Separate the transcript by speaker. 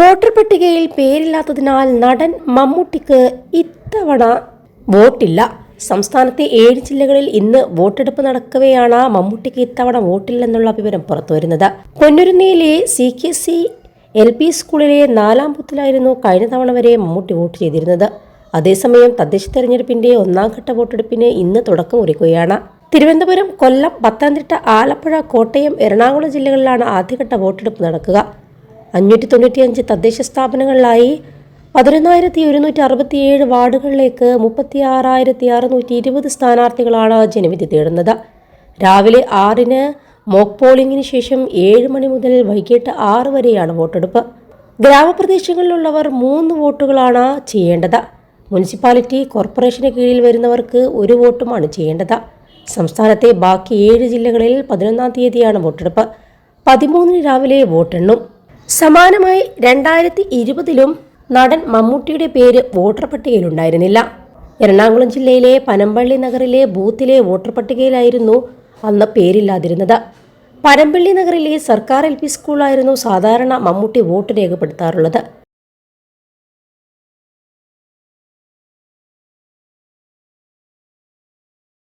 Speaker 1: Voter പട്ടികയിൽ പേരില്ലാത്തതിനാൽ നടൻ മമ്മൂട്ടിക്ക് ഇത്തവണ വോട്ടില്ല. സംസ്ഥാനത്തെ ഏഴ് ജില്ലകളിൽ ഇന്ന് വോട്ടെടുപ്പ് നടക്കവെയാണ് മമ്മൂട്ടിക്ക് ഇത്തവണ വോട്ടില്ലെന്നുള്ള വിവരം പുറത്തുവരുന്നത്. പൊന്നുരുന്നിയിലെ C K C L P സ്കൂളിലെ നാലാം ബൂത്തിലായിരുന്നു കഴിഞ്ഞ തവണ വരെ മമ്മൂട്ടി വോട്ട് ചെയ്തിരുന്നത്. അതേസമയം തദ്ദേശ തെരഞ്ഞെടുപ്പിന്റെ ഒന്നാം ഘട്ട വോട്ടെടുപ്പിന് ഇന്ന് തുടക്കം കുറിക്കുകയാണ്. തിരുവനന്തപുരം കൊല്ലം പത്തനംതിട്ട ആലപ്പുഴ കോട്ടയം എറണാകുളം ജില്ലകളിലാണ് ആദ്യഘട്ട വോട്ടെടുപ്പ് നടക്കുക. അഞ്ഞൂറ്റി തൊണ്ണൂറ്റിയഞ്ച് തദ്ദേശ സ്ഥാപനങ്ങളിലായി പതിനൊന്നായിരത്തി ഒരുന്നൂറ്റി അറുപത്തിയേഴ് വാർഡുകളിലേക്ക് മുപ്പത്തി ആറായിരത്തി അറുന്നൂറ്റി ഇരുപത് സ്ഥാനാർത്ഥികളാണ് ജനവിധി തേടുന്നത്. രാവിലെ ആറിന് മോക്ക് പോളിംഗിന് ശേഷം ഏഴ് മണി മുതൽ വൈകിട്ട് ആറ് വരെയാണ് വോട്ടെടുപ്പ്. ഗ്രാമപ്രദേശങ്ങളിലുള്ളവർ മൂന്ന് വോട്ടുകളാണ് ചെയ്യേണ്ടത്. മുനിസിപ്പാലിറ്റി കോർപ്പറേഷന് കീഴിൽ വരുന്നവർക്ക് ഒരു വോട്ടുമാണ് ചെയ്യേണ്ടത്. സംസ്ഥാനത്തെ ബാക്കി ഏഴ് ജില്ലകളിൽ പതിനൊന്നാം തീയതിയാണ് വോട്ടെടുപ്പ്. പതിമൂന്നിന് രാവിലെ വോട്ടെണ്ണും. സമാനമായി രണ്ടായിരത്തി ഇരുപതിലും നടൻ മമ്മൂട്ടിയുടെ പേര് വോട്ടർ പട്ടികയിലുണ്ടായിരുന്നില്ല. എറണാകുളം ജില്ലയിലെ പനമ്പള്ളി നഗറിലെ ബൂത്തിലെ വോട്ടർ പട്ടികയിലായിരുന്നു അന്ന് പേരില്ലാതിരുന്നത്. പനമ്പള്ളി നഗറിലെ സർക്കാർ എൽ പി സ്കൂളായിരുന്നു സാധാരണ മമ്മൂട്ടി വോട്ട് രേഖപ്പെടുത്താറുള്ളത്.